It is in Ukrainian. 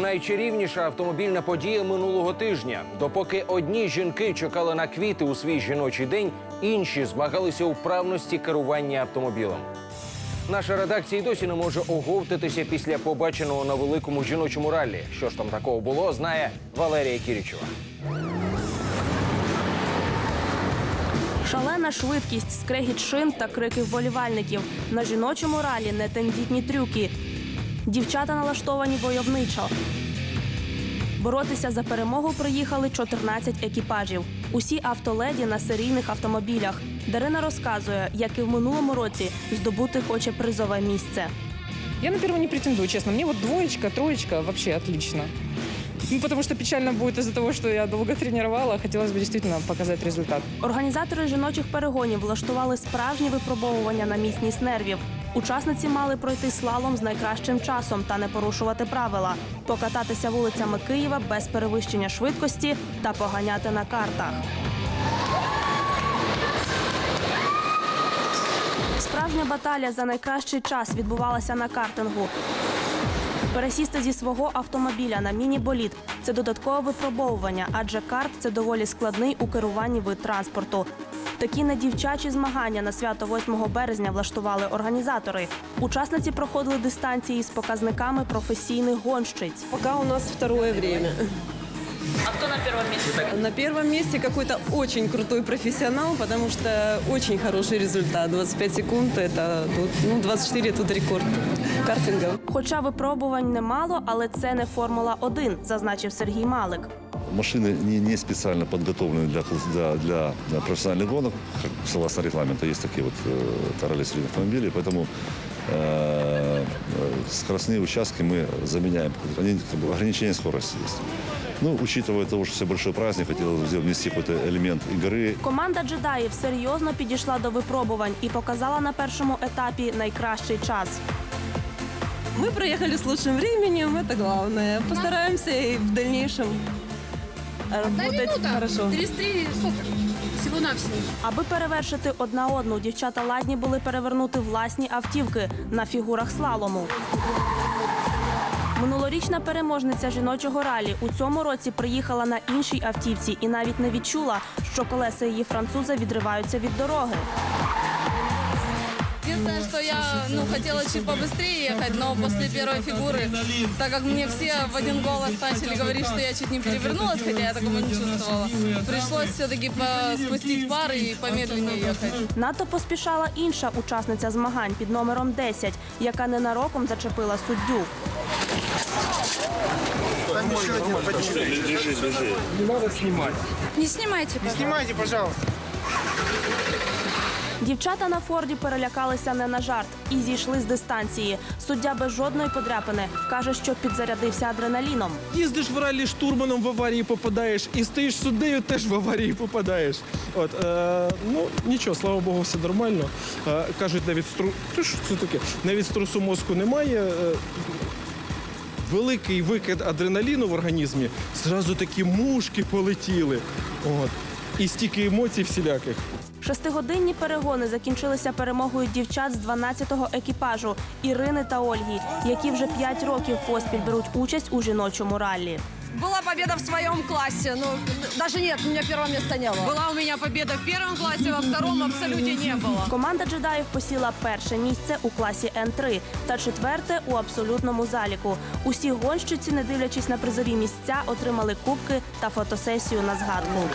найчарівніша автомобільна подія минулого тижня. Допоки одні жінки чекали на квіти у свій жіночий день, інші змагалися у вправності керування автомобілем. Наша редакція досі не може оговтатися після побаченого на великому жіночому раллі. Що ж там такого було, знає Валерія Кірічева. Шалена швидкість, скрегіт шин та крики вболівальників. На жіночому ралі нетендітні трюки. Дівчата налаштовані войовничо. Боротися за перемогу приїхали 14 екіпажів. Усі автоледі на серійних автомобілях. Дарина розказує, як і в минулому році здобути хоче призове місце. Я на первое не претендую, честно. Мне вот двоечка, троечка вообще отлично. Ну, потому что печально будет из-за того, что я долго тренировала. Хотелось бы действительно показать результат. Організатори жіночих перегонів влаштували справжні випробовування на міцність нервів. Учасниці мали пройти слалом з найкращим часом та не порушувати правила, покататися вулицями Києва без перевищення швидкості та поганяти на картах. Справжня баталія за найкращий час відбувалася на картингу. Пересісти зі свого автомобіля на міні-боліт – це додаткове випробовування, адже карт це доволі складний у керуванні вид транспорту. Такі недівчачі змагання на свято 8 березня влаштували організатори. Учасниці проходили дистанції з показниками професійних гонщиць. Пока у нас второе время. А кто на первом месте? На первом месте какой-то очень крутой профессионал, потому что очень хороший результат. 25 секунд это тут, ну 24 тут рекорд картинга. Хоча випробувань немало, але це не Формула 1, зазначив Сергій Малик. Машины не, не специально подготовлены для, класс- для, для, для профессиональных гонок, как согласно регламенту. Есть такие вот э, ралли среди автомобилей, поэтому э, э, скоростные участки мы заменяем. Они, как бы, ограничение скорости есть. Ну, учитывая того, что все большой праздник, хотелось бы сделать- внести какой-то элемент игры. Команда джедаїв серйозно підійшла до випробувань і показала на першому етапі найкращий час. Мы проехали с лучшим временем, это главное. Постараемся и в дальнейшем работать хорошо. 33 соток. Всего-навсего. Аби перевершити одна одну, дівчата ладні були перевернути власні автівки на фігурах слалому. Минулорічна переможниця жіночого ралі у цьому році приїхала на іншій автівці і навіть не відчула, що колеса її француза відриваються від дороги. Единственное, что я ну, хотела чуть побыстрее ехать, но после первой фигуры, так как мне все в один голос начали говорить, что я чуть не перевернулась, хотя я такого не чувствовала, пришлось все-таки спустить пар и помедленнее ехать. Надто поспішала інша учасниця змагань під номером 10, яка ненароком зачепила суддю. Не снимайте, пожалуйста. Снимайте, пожалуйста. Дівчата на форді перелякалися не на жарт і зійшли з дистанції. Суддя без жодної подряпини каже, що підзарядився адреналіном. Їздиш в ралі штурманом в аварії попадаєш і стоїш суддею, теж в аварії попадаєш. От, е, ну нічого, слава Богу, все нормально. Е, кажуть, навіть стру... Ти що це таке? Навіть струсу мозку немає. Е, великий викид адреналіну в організмі, зразу такі мушки полетіли. От. І стільки емоцій всіляких. Шестигодинні перегони закінчилися перемогою дівчат з 12-го екіпажу Ірини та Ольги, які вже 5 років поспіль беруть участь у жіночому раллі. Була победа в своєму класі. но даже нет, у меня первого места не было. Была у меня победа в первом классе, во втором абсолютно не было. Команда джедаїв посіла перше місце у класі Н3 та четверте у абсолютному заліку. Усі гонщиці, не дивлячись на призові місця, отримали кубки та фотосесію на згадку.